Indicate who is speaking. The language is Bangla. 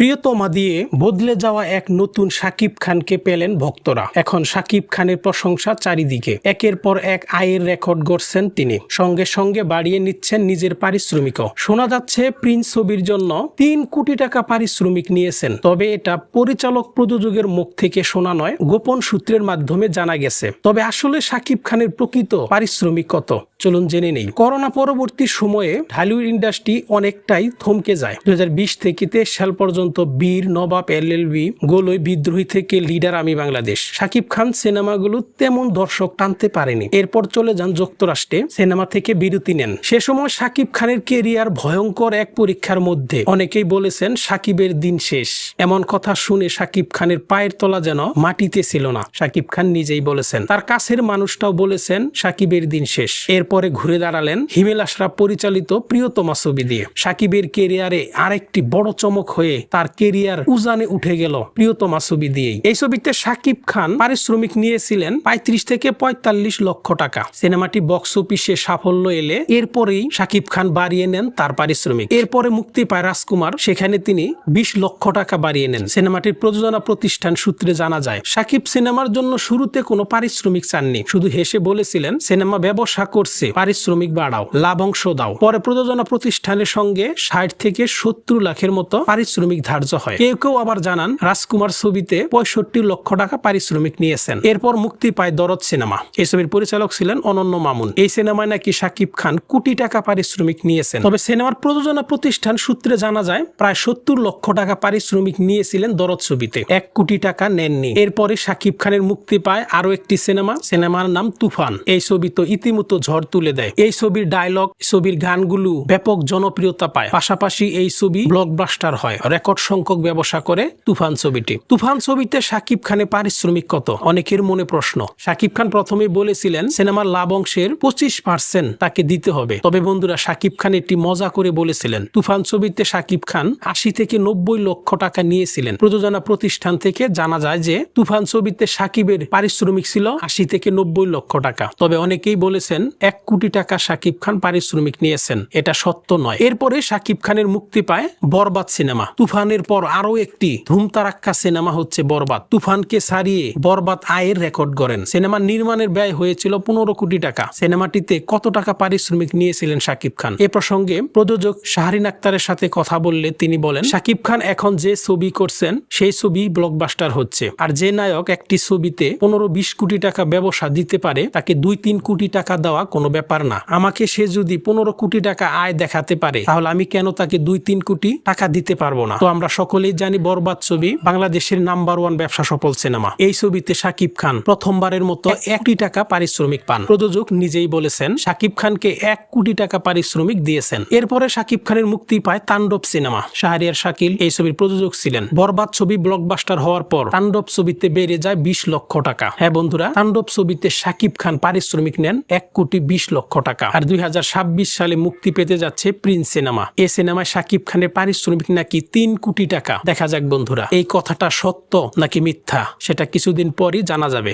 Speaker 1: প্রিয়তমা দিয়ে বদলে যাওয়া এক নতুন সাকিব খানকে পেলেন ভক্তরা। এখন সাকিব খানের প্রশংসা চারিদিকে। একের পর এক আয়ের রেকর্ড গড়ছেন তিনি। সঙ্গে সঙ্গে বাড়িয়ে নিচ্ছেন নিজের পারিশ্রমিকও। শোনা যাচ্ছে, প্রিন্স ছবির জন্য তিন কোটি টাকা পারিশ্রমিক নিয়েছেন। তবে এটা পরিচালক প্রযোজকের মুখ থেকে শোনা নয়, গোপন সূত্রের মাধ্যমে জানা গেছে। তবে আসলে সাকিব খানের প্রকৃত পারিশ্রমিক কত? চলুন জেনে নেই। করোনা পরবর্তী সময়ে ঢালিউড ইন্ডাস্ট্রি অনেকটাই থমকে যায়। দুই হাজার বিশ থেকে তেইশ সাল পর্যন্ত বীর, নবাব এলএলবি গোলই বিদ্রোহী থেকে লিডার আমি বাংলাদেশ। সাকিব খান সিনেমাগুলো তেমন দর্শক টানতে পারেনি। এরপর চলে যান যুক্তরাষ্ট্রে, সিনেমা থেকে বিরতি নেন। সে সময় সাকিব খানের কেরিয়ার ভয়ঙ্কর এক পরীক্ষার মধ্যে। অনেকেই বলেছেন সাকিবের দিন শেষ। এমন কথা শুনে সাকিব খানের পায়ের তলা যেন মাটিতে ছিল না। সাকিব খান নিজেই বলেছেন, তার কাছের মানুষটাও বলেছেন সাকিবের দিন শেষ। এরপরে ঘুরে দাঁড়ালেন হিমেল আশরাফ পরিচালিত প্রিয়তমা ছবি দিয়ে। সাকিবের কেরিয়ারে আরেকটি বড় চমক হয়ে তার কেরিয়ার উজানে উঠে গেল প্রিয়তমা ছবি দিয়েই। এই ছবিতে সাকিব খান পারিশ্রমিক নিয়েছিলেন পঁয়ত্রিশ থেকে পঁয়তাল্লিশ লক্ষ টাকা। সিনেমাটি বক্স অফিসে সাফল্য এলে এরপরেই সাকিব খান বাড়িয়ে নেন তার পারিশ্রমিক। এরপরে মুক্তি পায় রাজকুমার, সেখানে তিনি বিশ লক্ষ টাকা বাড়িয়ে নেন। সিনেমাটির প্রযোজনা প্রতিষ্ঠান সূত্রে জানা যায়, সাকিব সিনেমার জন্য শুরুতে কোনো পারিশ্রমিক চাননি। শুধু হেসে বলেছিলেন, সিনেমা ব্যবসা করছে, পারিশ্রমিক বাড়াও, লাভ অংশ দাও। পরে প্রযোজনা প্রতিষ্ঠানের সঙ্গে ষাট থেকে সত্তর লাখের মতো পারিশ্রমিক ধার্য হয়। কেউ কেউ আবার জানান, রাজকুমার ছবিতে পঁয়ষট্টি লক্ষ টাকা পারিশ্রমিক নিয়েছেন। এরপর মুক্তি পায় দরদ সিনেমা। এই ছবির পরিচালক ছিলেন অনন্য মামুন। এই সিনেমায় নাকি সাকিব খান কোটি টাকা পারিশ্রমিক নিয়েছেন। তবে সিনেমার প্রযোজনা প্রতিষ্ঠান সূত্রে জানা যায়, প্রায় সত্তর লক্ষ টাকা পারিশ্রমিক নিয়েছিলেন দরদ ছবিতে। এক কোটি টাকা নেননি। এরপরে সাকিব খানের মুক্তি পায় আরও একটি সিনেমা, সিনেমার নাম তুফান। এই ছবি তো ইতিমতো ঝড় তুলে দেয়। এই ছবির ডায়লগ ছবির গানগুলো ব্যাপক জনপ্রিয়তা পায়। পাশাপাশি এই ছবি ব্লকবাস্টার হয়। রেকর্ড সংখ্যক ব্যবসা করে তুফান ছবিটি। তুফান ছবিতে সাকিব খানের পারিশ্রমিক কত? অনেকের মনে প্রশ্ন। সাকিব খান প্রথমে বলেছিলেন, সিনেমার লাভ অংশের পঁচিশ পার্সেন্ট তাকে দিতে হবে। তবে বন্ধুরা, সাকিব খান একটি মজা করে বলেছিলেন, তুফান ছবিতে সাকিব খান আশি থেকে নব্বই লক্ষ টাকা নিয়েছিলেন। প্রযোজনা প্রতিষ্ঠান থেকে জানা যায় যে, তুফান ছবিতে সাকিবের পারিশ্রমিক ছিল আশি থেকে নব্বই লক্ষ টাকা। তবে অনেকেই বলেছেন, এক কোটি টাকা সাকিব খান পারিশ্রমিক নিয়েছেন। এটা সত্য নয়। এরপরে সাকিব খানের মুক্তি পায় বরবাদ সিনেমা। তুফানের পর আরও একটি ধুমতারাক্কা সিনেমা হচ্ছে বরবাদ। তুফানকে সারিয়ে বরবাদ আয়ের রেকর্ড করেন সিনেমার নির্মাণের ব্যয় হয়েছিল পনেরো কোটি টাকা। সিনেমাটিতে কত টাকা পারিশ্রমিক নিয়েছিলেন সাকিব খান? এ প্রসঙ্গে প্রযোজক শাহরিন আক্তারের সাথে কথা বললে তিনি বলেন সাকিব খান এখন যে ছবি করছেন, সেই ছবি ব্লকবাস্টার হচ্ছে। আর যে নায়ক একটি ছবিতে পনেরো বিশ কোটি টাকা ব্যবসা দিতে পারে, তাকে দুই তিন কোটি টাকা দেওয়া কোনো ব্যাপার না। আমাকে সে যদি পনেরো কোটি টাকা আয় দেখাতে পারে, তাহলে আমি কেন তাকে দুই তিন কোটি টাকা দিতে পারব না? তো আমরা সকলেই জানি বরবাদ ছবি বাংলাদেশের নাম্বার ওয়ান ব্যবসা সফল সিনেমা। এই ছবিতে সাকিব খান প্রথমবারের মতো এক কোটি টাকা পারিশ্রমিক পান। প্রযোজক নিজেই বলেছেন সাকিব খানকে এক কোটি টাকা পারিশ্রমিক দিয়েছেন। এরপরে সাকিব খানের মুক্তি পায় তাণ্ডব সিনেমা। শাহরিয়ার শাকিল এই ছবির প্রযোজক ছিলেন। বরবাদ ছবি ব্লকবাস্টার হওয়ার পর তাণ্ডব ছবিতে বেড়ে যায় বিশ লক্ষ টাকা। হ্যাঁ বন্ধুরা তাণ্ডব ছবিতে সাকিব খান পারিশ্রমিক নেন এক কোটি বিশ লক্ষ টাকা। আর দুই হাজার ছাব্বিশ সালে মুক্তি পেতে যাচ্ছে প্রিন্স সিনেমা। এই সিনেমায় সাকিব খানের পারিশ্রমিক নাকি তিন কোটি টাকা। দেখা যাক বন্ধুরা, এই কথাটা সত্য নাকি মিথ্যা, সেটা কিছুদিন পরই জানা যাবে।